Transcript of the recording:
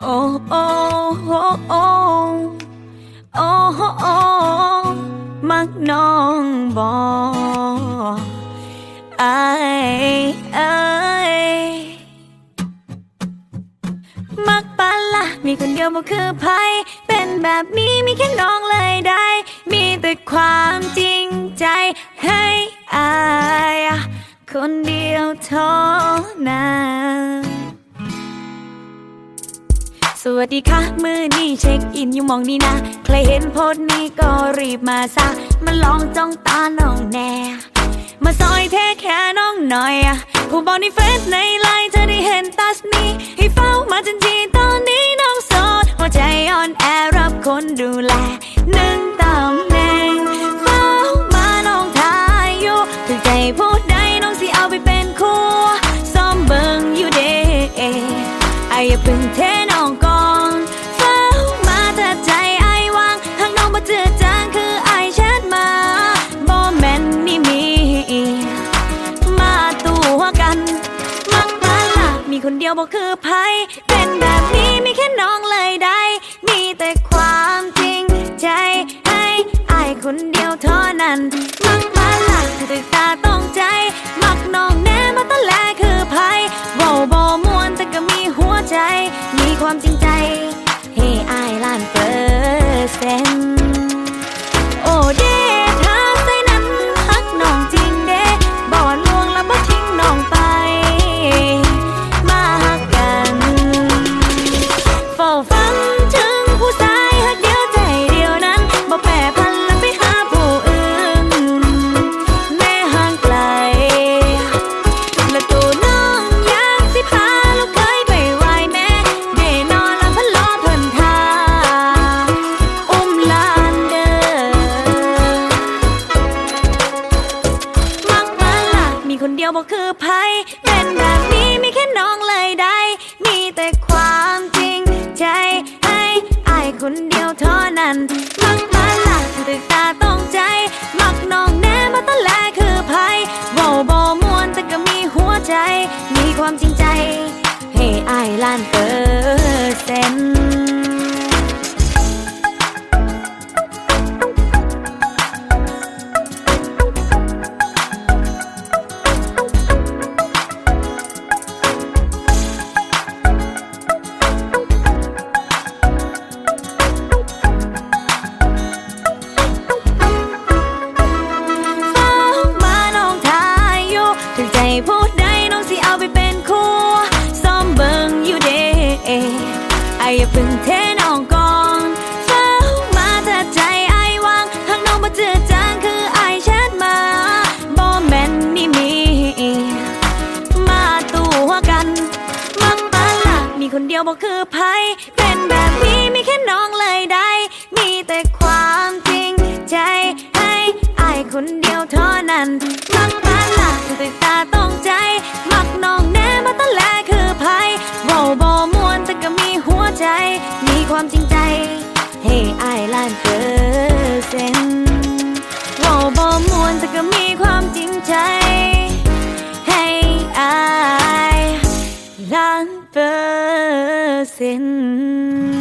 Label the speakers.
Speaker 1: โอ้โอ้โอ้โอ้โอ้โอ้มักน้องบอไอไอมักปะละมีคนเดียวบ่คือไผเป็นแบบนี้มีแค่น้องเลยได้ มีแต่ความจริงใจให้อายคนเดียวเท่านั้น สวัสดีค่ะ มือนี่เช็คอินอยู่มองนี่นะ ใครเห็นโพสต์นี้ก็รีบมาซะ มาลองจ้องตาน้องแน่ มาซอยเทแค่น้องหน่อยอะผู้บอกในเฟซในไลน์เธอได้เห็นตัสนี้ ให้เฝ้ามาทันทีตอนนี้น้องโสด หัวใจอ่อนแอรับคนดูแลหนึ่งตำแหน่งเฝ้ามาน้องทายอยู่ถึงใจพูดได้น้องสิเอาไปเป็นคู่ซ้อมเบิงอยู่เด้ไอ้อย่าเพึ่งเทน บอกคือไผเป็นแบบนี้มีแค่น้องเลยได้ มีแต่ความจริงใจให้ไอ้คนเดียวเท่านั้น มักมาหลักตึกตาต้องใจ มักน้องแน่มาตั้งแลคือไผเบาเบามวนแต่ก็มีหัวใจ มีความจริงใจ บอกคือไผเป็นแบบนี้มีแค่น้องเลยได้ มีแต่ความจริงใจให้อายคนเดียวเท่านั้น มักมาละตึกตาต้องใจ มักน้องแน่มาตั้งแลคือไผเว้าบ่มวนแต่ก็มีหัวใจ มีความจริงใจ ให้อายล้านเปอร์ คนเดียวบอกคือไผเป็นแบบนี้มีแค่น้องเลยได้ มีแต่ความจริงใจให้ไอายคนเดียวเท่านั้น มักมาหละตึกตาต้องใจ มักน้องแน่มาตั้งแลคือไผเว้าบ่มวนแต่ก็มีหัวใจ มีความจริงใจ ให้ไอายล้านเปอร์เซ็นต์เว้าบ่มวนแต่ก็มีความจริงใจายล้านเปอร์เซ็นต์